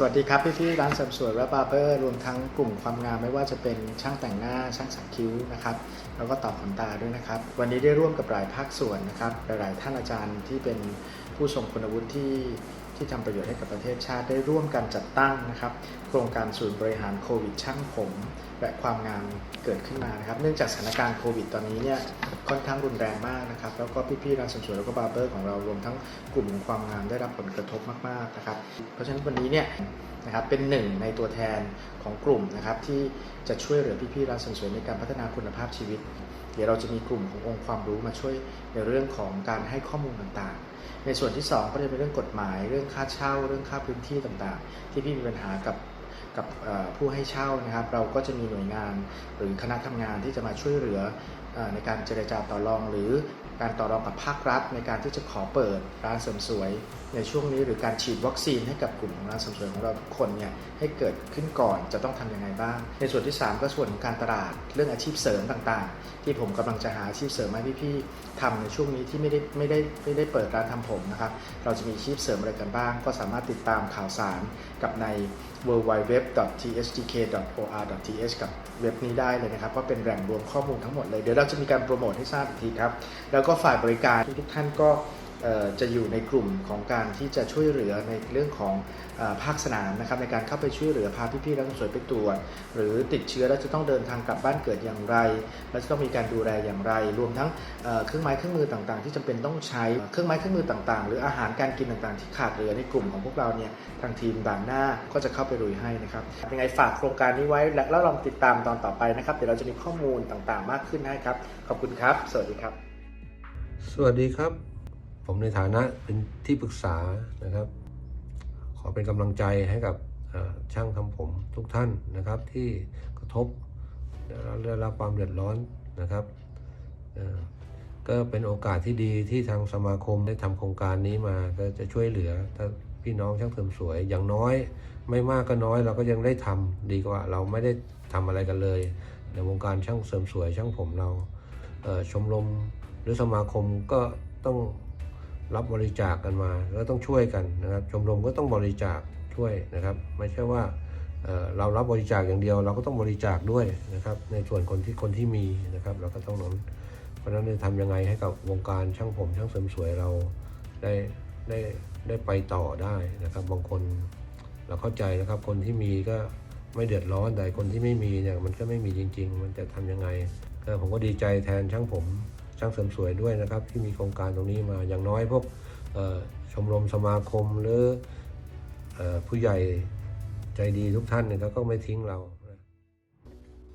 สวัสดีครับพี่พี่ร้านเสริมสวยและบาร์เบอร์รวมทั้งกลุ่มความงามไม่ว่าจะเป็นช่างแต่งหน้าช่างสักคิ้วนะครับแล้วก็ต่อขนตาด้วยนะครับ วันนี้ได้ร่วมกับหลายภาคส่วนนะครับหลายๆท่านอาจารย์ที่เป็นผู้ทรงคุณวุฒิที่ ที่ทำประโยชน์ให้กับประเทศชาติได้ร่วมกันจัดตั้งนะครับ โครงการศูนย์บริหารโควิดช่างผมและความงามเกิดขึ้นมานะครับ เนื่องจากสถานการณ์โควิดตอนนี้เนี่ยค่อนข้างรุนแรงมากนะครับ แล้วก็พี่ๆร้านเสริมสวยแล้วก็บาร์เบอร์ของเรารวมทั้งกลุ่มของความงามได้รับผลกระทบมากๆนะครับ เพราะฉะนั้นวันนี้เนี่ยนะครับเป็นหนึ่งในตัวแทนของกลุ่มนะครับที่จะช่วยเหลือพี่ๆร้านเสริมสวยในการพัฒนาคุณภาพชีวิต ดี๋ยวเราจะมีกลุ่มขององค์ความรู้มาช่วยในเรื่องของการให้ข้อมูลต่างๆ ในส่วนที่ 2 ก็จะเป็นเรื่องกฎหมาย เรื่องค่าเช่า เรื่องค่าพื้นที่ต่างๆ ที่พี่มีปัญหากับกับผู้ให้เช่านะครับ เราก็จะมีหน่วยงานหรือคณะทำงานที่จะมาช่วยเหลือ ในการเจรจาต่อรองหรือการต่อรองกับภาครัฐ ในการที่จะขอเปิดร้านเสริมสวย ในช่วงนี้หรือการฉีดวัคซีนให้กับกลุ่มของร้านเสริมสวยของเราทุกคนเนี่ยให้เกิดขึ้นก่อนจะต้องทำยังไงบ้าง ในส่วนที่ 3 ก็ส่วนของการตลาดเรื่องอาชีพเสริมต่างๆ ที่ผมกำลังจะหาอาชีพเสริมให้พี่ๆทำในช่วงนี้ที่ไม่ได้ไม่ได้ไม่ได้เปิดร้านทำผมนะครับเราจะมีอาชีพเสริมอะไรกันบ้าง ก็สามารถติดตามข่าวสารกับใน w w w t h d k o r t h กับเว็บนี้ได้เลยนะครับว่าเป็นแหล่งรวมข้อมูลทั้งหมดเลยเดี๋ยวเราจะมีการโปรโมทให้ทราบอีกทีครับ แล้วก็ฝ่ายบริการทุกท่านก็ จะอยู่ในกลุ่มของการที่จะช่วยเหลือในเรื่องของภาคสนามนะครับในการเข้าไปช่วยเหลือพาพี่ๆนักสวยไปตรวจ หรือติดเชื้อแล้วจะต้องเดินทางกลับบ้านเกิดอย่างไร และจะต้องมีการดูแลอย่างไร รวมทั้งเครื่องไม้เครื่องมือต่างๆ ที่จำเป็นต้องใช้เครื่องไม้เครื่องมือต่างๆ หรืออาหารการกินต่างๆ ที่ขาดเหลือในกลุ่มของพวกเราเนี่ยทางทีมด่านหน้าก็จะเข้าไปลุยให้นะครับยังไงฝากโครงการนี้ไว้และแล้วลองติดตามตอนต่อไปนะครับเดี๋ยวเราจะมีข้อมูลต่างๆ มากขึ้นให้ครับขอบคุณครับ สวัสดีครับ สวัสดีครับ ผมในฐานะเป็นที่ปรึกษานะครับ ขอเป็นกำลังใจให้กับช่างทำผมทุกท่านนะครับที่กระทบได้รับความเดือดร้อนนะครับก็เป็นโอกาสที่ดีที่ทางสมาคมได้ทำโครงการนี้มาก็จะช่วยเหลือถ้าพี่น้องช่างเสริมสวย อย่างน้อย ไม่มากก็น้อยเราก็ยังได้ทำดีกว่า เราไม่ได้ทำอะไรกันเลย ในวงการช่างเสริมสวยช่างผมเราชมรมหรือสมาคมก็ต้อง รับบริจาคกันมาแล้วต้องช่วยกันนะครับ ชมรมก็ต้องบริจาคช่วยนะครับ ไม่ใช่ว่าเเรารับบริจาคอย่างเดียว เราก็ต้องบริจาคด้วยนะครับ ในส่วนคนที่คนที่มีนะครับ เราก็ต้องนนเพราะนั้นจะทำยังไงให้กับวงการช่างผมช่างเสริมสวยเราได้ได้ได้ไปต่อได้นะครับ บางคนเราเข้าใจนะครับ คนที่มีก็ไม่เดือดร้อนแต่คนที่ไม่มีเนี่ยมันก็ไม่มีจริง ๆ มันจะทำยังไงก็ผมก็ดีใจแทนช่างผม ช่างเสริมสวยด้วยนะครับ ที่มีโครงการตรงนี้มาอย่างน้อยพวกชมรมสมาคมหรือเอ่อผู้ใหญ่ใจดีทุกท่านเนี่ยเขาก็ไม่ทิ้งเรา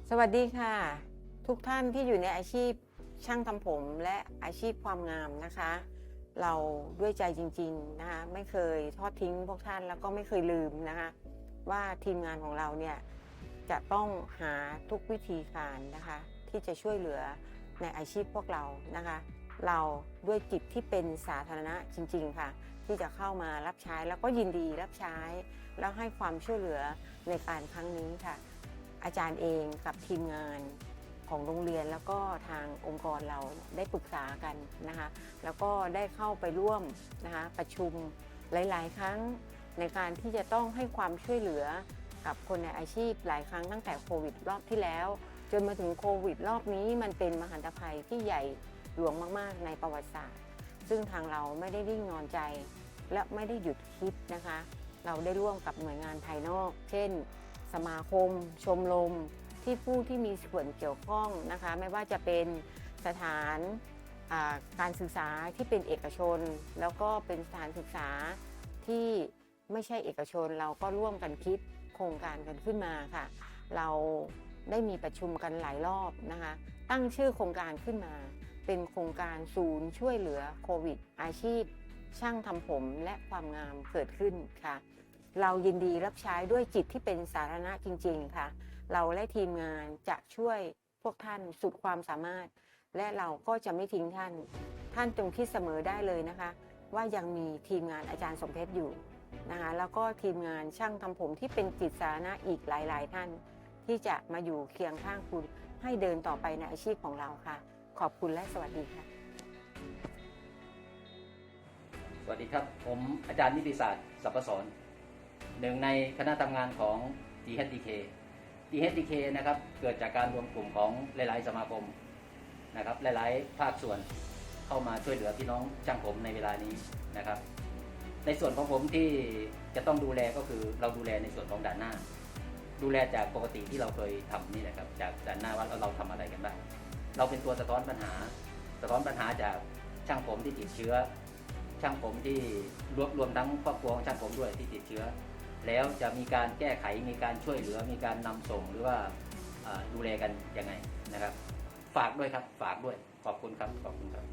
สวัสดีค่ะ ทุกท่านที่อยู่ในอาชีพช่างทำผมและอาชีพความงามนะคะ เราด้วยใจจริงๆนะคะไม่เคยทอดทิ้งพวกท่านแล้วก็ไม่เคยลืมนะคะว่าทีมงานของเราเนี่ยจะต้องหาทุกวิธีการนะคะ ที่จะช่วยเหลือ ในอาชีพพวกเรานะคะ เราด้วยจิตที่เป็นสาธารณะจริง ๆ ค่ะ ที่จะเข้ามารับใช้แล้วก็ยินดีรับใช้ แล้วให้ความช่วยเหลือในการครั้งนี้ค่ะ อาจารย์เองกับทีมงานของโรงเรียนแล้วก็ทางองค์กรเราได้ปรึกษากันนะคะ แล้วก็ได้เข้าไปร่วมนะคะประชุมหลาย ๆ ครั้งในการที่จะต้องให้ความช่วยเหลือกับคนในอาชีพหลายครั้งตั้งแต่โควิดรอบที่แล้ว จนมาถึงโควิด รอบนี้มันเป็นมหันตภัยที่ใหญ่หลวงมากๆ ในประวัติศาสตร์ ซึ่งทางเราไม่ได้นิ่งนอนใจ และไม่ได้หยุดคิดนะคะ เราได้ร่วมกับหน่วยงานภายนอก เช่น สมาคม ชมรมที่ผู้ที่มีส่วนเกี่ยวข้องนะคะ ไม่ว่าจะเป็นสถานาการศึกษาที่เป็นเอกชน แล้วก็เป็นสถานศึกษาที่ไม่ใช่เอกชนเราก็ร่วมกันคิดโครงการกันขึ้นมาค่ะ เรา ได้มีประชุมกันหลายรอบนะคะ ตั้งชื่อโครงการขึ้นมา เป็นโครงการศูนย์ช่วยเหลือโควิด อาชีพ ช่างทำผมและความงามเกิดขึ้นค่ะ เรายินดีรับใช้ด้วยจิตที่เป็นสาธารณะจริง ๆ ค่ะ เราและทีมงานจะช่วยพวกท่านสุดความสามารถ และเราก็จะไม่ทิ้งท่าน ท่านจงคิดเสมอได้เลยนะคะ ว่ายังมีทีมงานอาจารย์สมเพชรอยู่นะคะแล้วก็ทีมงานช่างทำผมที่เป็นจิตสาธารณะอีกหลาย ๆ ท่าน ที่จะมาอยู่เคียงข้างคุณ ให้เดินต่อไปในอาชีพของเราค่ะ ขอบคุณและสวัสดีค่ะ สวัสดีครับ ผมอาจารย์นิติศาสตร์สัพพสอนหนึ่งในคณะทำงานของ DHDK DHDK นะครับ เกิดจากการรวมกลุ่มของหลาย ๆ สมาคมนะครับ หลาย ๆ ภาคส่วนเข้ามาช่วยเหลือพี่น้องช่างผมในเวลานี้นะครับ ในส่วนของผมที่จะต้องดูแลก็คือเราดูแลในส่วนของด่านหน้า ดูแลจากปกติที่เราเคยทำนี่แหละครับจากด่านหน้าว่าเราทำอะไรกันบ้างเราเป็นตัวสะท้อนปัญหา สะท้อนปัญหาจากช่างผมที่ติดเชื้อ ช่างผมที่รวมรวมทั้งครอบครัวของช่างผมด้วยที่ติดเชื้อ แล้วจะมีการแก้ไขมีการช่วยเหลือ มีการนำส่งหรือว่าดูแลกันยังไงนะครับ ฝากด้วยครับฝากด้วยขอบคุณครับขอบคุณครับ